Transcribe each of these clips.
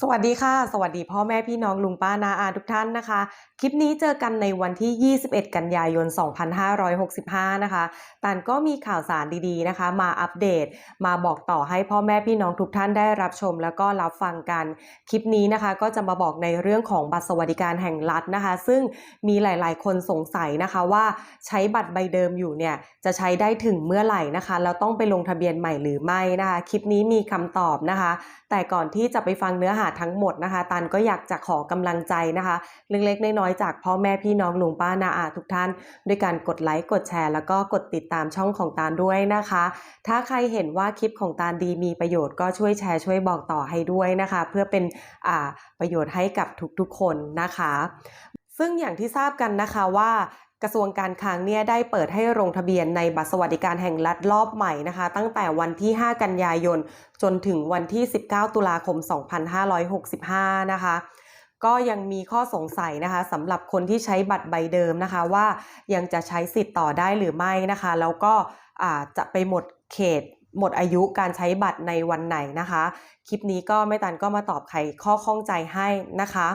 สวัสดีค่ะ สวัสดีพ่อแม่พี่น้องลุงป้านาอาทุกท่านนะคะ คลิปนี้เจอกันในวันที่ 21 กันยายน 2565 นะคะตันก็มีข่าวสารดีๆนะคะ มาอัปเดต มาบอกต่อให้พ่อแม่พี่น้องทุกท่านได้รับชม แล้วก็รับฟังกัน คลิปนี้นะคะ ก็จะมาบอกในเรื่องของบัตรสวัสดิการแห่งรัฐนะคะ ซึ่งมีหลายๆ คนสงสัยนะคะว่าใช้บัตรใบเดิมอยู่เนี่ยจะใช้ได้ถึงเมื่อไหร่นะคะแล้วต้องไปลงทะเบียนใหม่หรือไม่นะคะ คลิปนี้มีคำตอบนะคะ แต่ก่อนที่จะไปฟังเนื้อหาทั้งหมดนะคะ ตันก็อยากจะขอกำลังใจนะคะ เล็กๆน้อยๆจากพ่อแม่พี่น้องลุงป้านาอาทุกท่าน ด้วยการกดไลค์กดแชร์ แล้วก็กดติดตามช่องของตาลด้วยนะคะ ถ้าใครเห็นว่าคลิปของตาลดีมีประโยชน์ก็ช่วยแชร์ช่วยบอกต่อให้ด้วยนะคะ เพื่อเป็นประโยชน์ให้กับทุกๆคนนะคะซึ่งอย่างที่ทราบกันนะคะว่า กระทรวงการคลังเนี่ยได้เปิดให้ลงทะเบียนในบัตรสวัสดิการแห่งรัฐรอบใหม่นะคะ ตั้งแต่วันที่ 5 กันยายน จนถึงวันที่ 19 ตุลาคม 2565 นะคะก็ยังมีข้อสงสัยนะคะสำหรับคนที่ใช้บัตรใบเดิมนะคะ ว่ายังจะใช้สิทธิ์ต่อได้หรือไม่นะคะ แล้วก็จะไปหมดเขตหมดอายุการใช้บัตรในวันไหนนะคะ คลิปนี้ก็ไม่ตันก็มาตอบไขข้อข้องใจให้นะคะ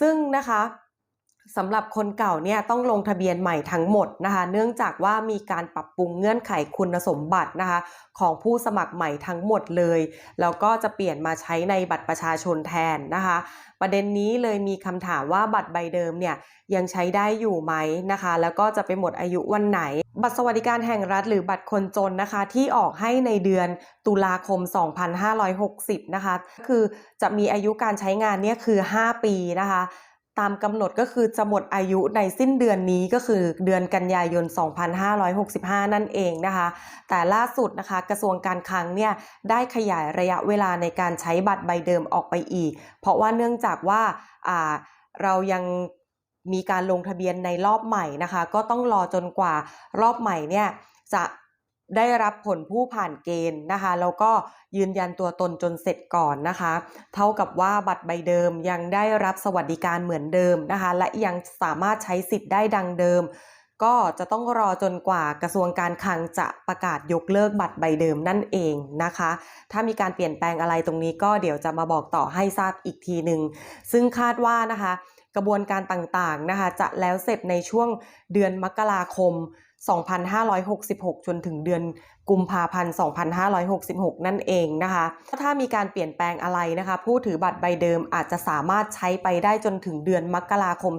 ซึ่งนะคะ สำหรับคนเก่าเนี่ยต้องลงทะเบียนใหม่ทั้งหมดนะคะ เนื่องจากว่ามีการปรับปรุงเงื่อนไขคุณสมบัตินะคะ ของผู้สมัครใหม่ทั้งหมดเลย แล้วก็จะเปลี่ยนมาใช้ในบัตรประชาชนแทนนะคะ ประเด็นนี้เลยมีคำถามว่าบัตรใบเดิมเนี่ยยังใช้ได้อยู่ไหมนะคะ แล้วก็จะไปหมดอายุวันไหน บัตรสวัสดิการแห่งรัฐหรือบัตรคนจนนะคะ ที่ออกให้ในเดือนตุลาคม 2560 นะคะ คือจะมีอายุการใช้งานเนี่ยคือ 5 ปีนะคะ ตามกำหนดก็คือจะหมดอายุในสิ้นเดือนนี้ก็คือเดือนกันยายน 2565 นั่นเองนะคะ แต่ล่าสุดนะคะกระทรวงการคลังเนี่ยได้ขยายระยะเวลาในการใช้บัตรใบเดิมออกไปอีก เพราะว่าเนื่องจากว่าอ่าเรายังมีการลงทะเบียนในรอบใหม่นะคะ ก็ต้องรอจนกว่ารอบใหม่เนี่ยจะ ได้รับผลผู้ผ่านเกณฑ์นะคะ แล้วก็ยืนยันตัวตนจนเสร็จก่อนนะคะ เท่ากับว่าบัตรใบเดิมยังได้รับสวัสดิการเหมือนเดิมนะคะ และยังสามารถใช้สิทธิ์ได้ดังเดิม ก็จะต้องรอจนกว่ากระทรวงการคลังจะประกาศยกเลิกบัตรใบเดิมนั่นเองนะคะ ถ้ามีการเปลี่ยนแปลงอะไรตรงนี้ก็เดี๋ยวจะมาบอกต่อให้ทราบอีกทีหนึ่งซึ่งคาดว่านะคะ กระบวนการต่างๆนะคะ จะแล้วเสร็จในช่วงเดือนมกราคม 2566 จนถึงเดือนกุมภาพันธ์ 2566 นั่นเองนะคะ ถ้ามีการเปลี่ยนแปลงอะไรนะคะ ผู้ถือบัตรใบเดิมอาจจะสามารถใช้ไปได้จนถึงเดือนมกราคม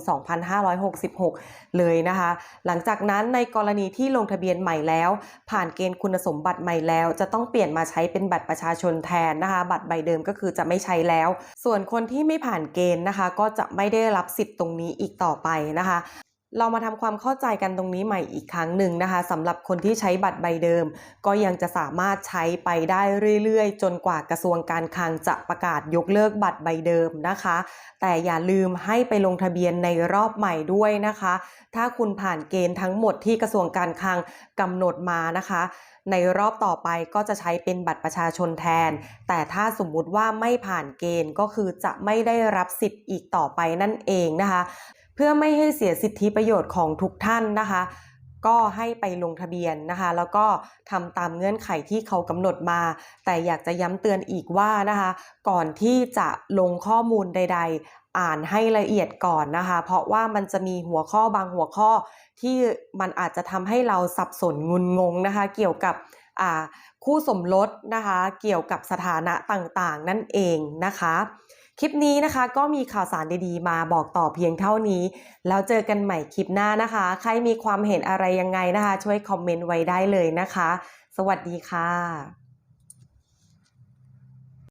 2566 เลยนะคะ หลังจากนั้นในกรณีที่ลงทะเบียนใหม่แล้ว ผ่านเกณฑ์คุณสมบัติใหม่แล้ว จะต้องเปลี่ยนมาใช้เป็นบัตรประชาชนแทนนะคะ บัตรใบเดิมก็คือจะไม่ใช้แล้ว ส่วนคนที่ไม่ผ่านเกณฑ์นะคะ ก็จะไม่ได้รับสิทธิ์ตรงนี้อีกต่อไปนะคะ เรามาทำความเข้าใจกันตรงนี้ใหม่อีกครั้งหนึ่งนะคะสำหรับคนที่ใช้บัตรใบเดิม ก็ยังจะสามารถใช้ไปได้เรื่อยๆ จนกว่ากระทรวงการคลังจะประกาศยกเลิกบัตรใบเดิมนะคะ แต่อย่าลืมให้ไปลงทะเบียนในรอบใหม่ด้วยนะคะ ถ้าคุณผ่านเกณฑ์ทั้งหมดที่กระทรวงการคลังกำหนดมานะคะ ในรอบต่อไปก็จะใช้เป็นบัตรประชาชนแทน แต่ถ้าสมมุติว่าไม่ผ่านเกณฑ์ก็คือจะไม่ได้รับสิทธิ์อีกต่อไปนั่นเองนะคะ เพื่อไม่ให้เสียสิทธิประโยชน์ของทุกท่านนะคะ ก็ให้ไปลงทะเบียนนะคะ แล้วก็ทำตามเงื่อนไขที่เขากำหนดมา แต่อยากจะย้ำเตือนอีกว่านะคะ ก่อนที่จะลงข้อมูลใด ๆ อ่านให้ละเอียดก่อนนะคะ เพราะว่ามันจะมีหัวข้อบางหัวข้อที่มันอาจจะทำให้เราสับสนงุนงงนะคะ เกี่ยวกับคู่สมรสนะคะ เกี่ยวกับสถานะต่างๆ นั่นเองนะคะ คลิปนี้นะคะ ก็มีข่าวสารดีๆ มาบอกต่อเพียงเท่านี้ แล้วเจอกันใหม่คลิปหน้านะคะ ใครมีความเห็นอะไรยังไงนะคะ ช่วยคอมเมนต์ไว้ได้เลยนะคะ สวัสดีค่ะ